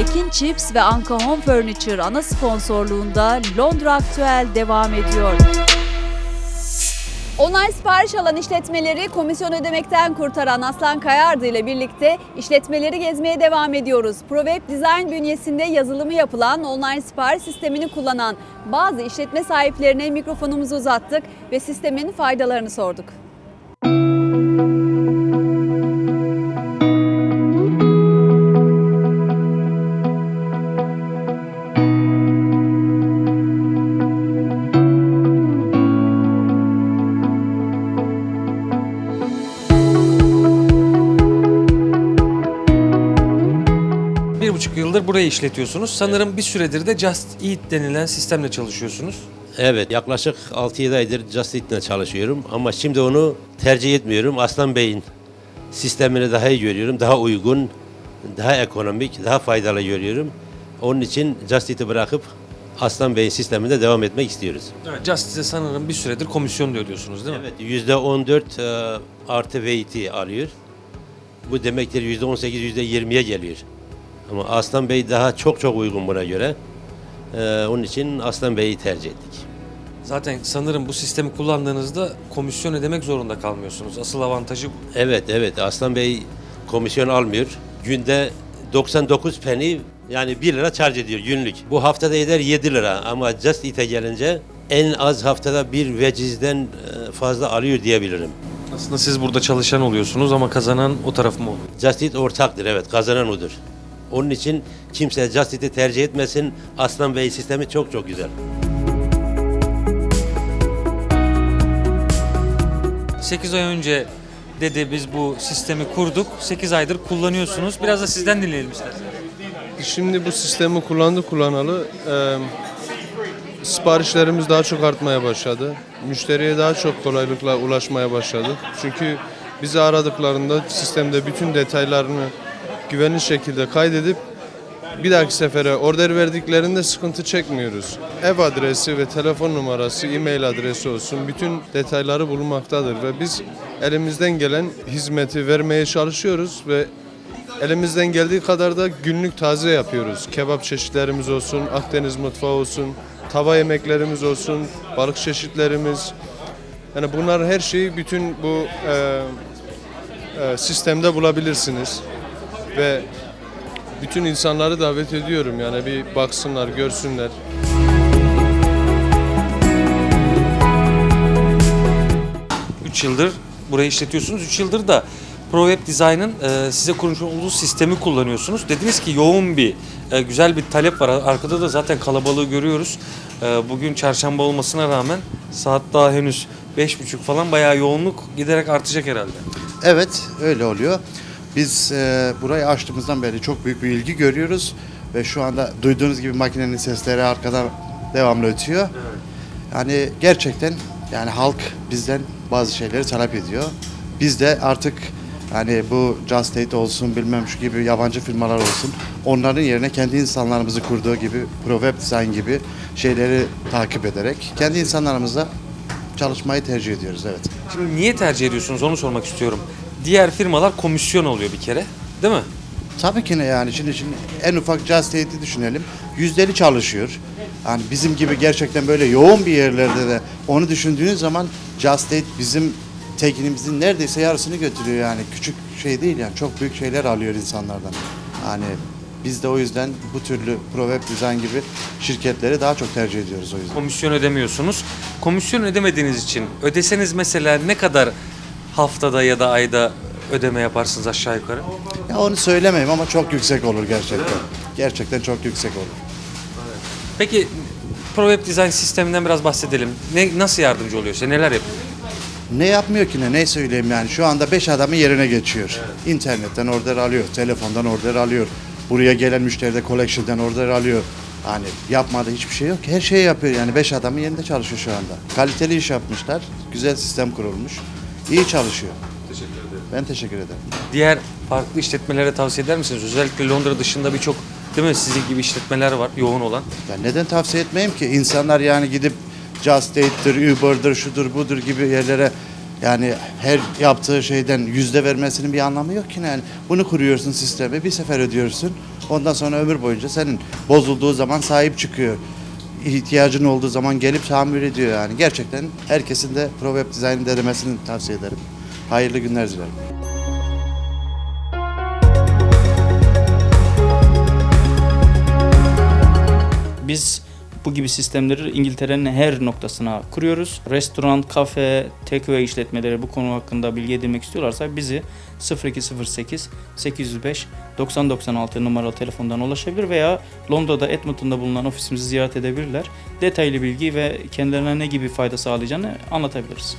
Ekin Chips ve Anka Home Furniture ana sponsorluğunda Londra Aktüel devam ediyor. Online sipariş alan işletmeleri komisyon ödemekten kurtaran Aslan Kayardı ile birlikte işletmeleri gezmeye devam ediyoruz. ProWeb Design bünyesinde yazılımı yapılan online sipariş sistemini kullanan bazı işletme sahiplerine mikrofonumuzu uzattık ve sistemin faydalarını sorduk. Bir buçuk yıldır burayı işletiyorsunuz. Sanırım bir süredir de Just Eat denilen sistemle çalışıyorsunuz. Evet yaklaşık 6-7 aydır Just Eat'le çalışıyorum ama şimdi onu tercih etmiyorum. Aslan Bey'in sistemini daha iyi görüyorum. Daha uygun, daha ekonomik, daha faydalı görüyorum. Onun için Just Eat'i bırakıp Aslan Bey'in sisteminde devam etmek istiyoruz. Evet. Just Eat'e sanırım bir süredir komisyon da ödüyorsunuz değil mi? Evet %14 e, artı VT alıyor. Bu demektir %18, %20'ye geliyor. Ama Aslan Bey daha çok çok uygun buna göre. E, onun için Aslan Bey'i tercih ettik. Zaten sanırım bu sistemi kullandığınızda komisyon ödemek zorunda kalmıyorsunuz. Asıl avantajı bu. Evet evet Aslan Bey komisyon almıyor. Günde 99 penny yani 1 lira charge ediyor günlük. Bu haftada eder 7 lira ama Just Eat'e gelince en az haftada bir vecizden e, fazla alıyor diyebilirim. Aslında siz burada çalışan oluyorsunuz ama kazanan o taraf mı oluyor? Just Eat ortaktır evet kazanan odur. Onun için kimse Just Eat'i tercih etmesin. Aslan Bey sistemi çok çok güzel. 8 ay önce dedi biz bu sistemi kurduk. 8 aydır kullanıyorsunuz. Biraz da sizden dinleyelim isterseniz. Şimdi bu sistemi kullandı kullanalı e, siparişlerimiz daha çok artmaya başladı. Müşteriye daha çok kolaylıkla ulaşmaya başladık. Çünkü bizi aradıklarında sistemde bütün detaylarını güvenli şekilde kaydedip bir dahaki sefere order verdiklerinde sıkıntı çekmiyoruz. Ev adresi ve telefon numarası, e-mail adresi olsun bütün detayları bulunmaktadır ve biz elimizden gelen hizmeti vermeye çalışıyoruz ve Elimizden geldiği kadar da günlük taze yapıyoruz. Kebap çeşitlerimiz olsun, Akdeniz mutfağı olsun, tava yemeklerimiz olsun, balık çeşitlerimiz. Yani bunlar her şeyi bütün bu e, e, sistemde bulabilirsiniz. Ve bütün insanları davet ediyorum yani bir baksınlar, görsünler. Üç yıldır burayı işletiyorsunuz. 3 yıldır da ProWeb Design'ın e, size kurmuş olduğu sistemi kullanıyorsunuz. Dediniz ki yoğun bir, e, güzel bir talep var. Arkada da zaten kalabalığı görüyoruz. E, bugün çarşamba olmasına rağmen saat daha henüz 5.30 falan bayağı yoğunluk giderek artacak herhalde. Evet öyle oluyor. Biz e, burayı açtığımızdan beri çok büyük bir ilgi görüyoruz ve şu anda duyduğunuz gibi makinenin sesleri arkadan devamlı ötüyor. Yani gerçekten yani halk bizden bazı şeyleri talep ediyor. Biz de artık yani bu Just Eat olsun bilmem şu gibi yabancı firmalar olsun onların yerine kendi insanlarımızı kurduğu gibi ProWeb Design gibi şeyleri takip ederek kendi insanlarımızla çalışmayı tercih ediyoruz evet. Şimdi niye tercih ediyorsunuz onu sormak istiyorum. Diğer firmalar komisyon oluyor bir kere değil mi? Tabii ki ne yani şimdi, şimdi en ufak Eat'i düşünelim. Yüzdeli çalışıyor. Yani bizim gibi gerçekten böyle yoğun bir yerlerde de onu düşündüğünüz zaman Just bizim tekinimizin neredeyse yarısını götürüyor yani. Küçük şey değil yani çok büyük şeyler alıyor insanlardan. Yani biz de o yüzden bu türlü ProWeb Design gibi şirketleri daha çok tercih ediyoruz o yüzden. Komisyon ödemiyorsunuz. Komisyon ödemediğiniz için ödeseniz mesela ne kadar haftada ya da ayda ödeme yaparsınız aşağı yukarı? Ya onu söylemeyeyim ama çok yüksek olur gerçekten. Gerçekten çok yüksek olur. Peki ProWeb Design sisteminden biraz bahsedelim. Ne, nasıl yardımcı oluyor size? Neler yapıyor? Ne yapmıyor ki ne? Ne söyleyeyim yani? Şu anda beş adamın yerine geçiyor. İnternetten order alıyor, telefondan order alıyor. Buraya gelen müşteri de collection'dan order alıyor. Hani yapmadığı hiçbir şey yok. Her şeyi yapıyor yani. Beş adamın yerinde çalışıyor şu anda. Kaliteli iş yapmışlar. Güzel sistem kurulmuş. İyi çalışıyor. Teşekkür ederim. Ben teşekkür ederim. Diğer farklı işletmelere tavsiye eder misiniz? Özellikle Londra dışında birçok değil mi sizin gibi işletmeler var yoğun olan. Ya neden tavsiye etmeyeyim ki? İnsanlar yani gidip Just Eat'tir, Uber'dır, şudur budur gibi yerlere Yani her yaptığı şeyden yüzde vermesinin bir anlamı yok ki yani. Bunu kuruyorsun sistemi, bir sefer ödüyorsun. Ondan sonra ömür boyunca senin bozulduğu zaman sahip çıkıyor. İhtiyacın olduğu zaman gelip tamir ediyor yani. Gerçekten herkesin de ProWeb Design'ı denemesini tavsiye ederim. Hayırlı günler dilerim. Biz bu gibi sistemleri İngiltere'nin her noktasına kuruyoruz. Restoran, kafe, takeaway işletmeleri bu konu hakkında bilgi edinmek istiyorlarsa bizi 0208 805 9096 numaralı telefondan ulaşabilir veya Londra'da Edmonton'da bulunan ofisimizi ziyaret edebilirler. Detaylı bilgi ve kendilerine ne gibi fayda sağlayacağını anlatabiliriz.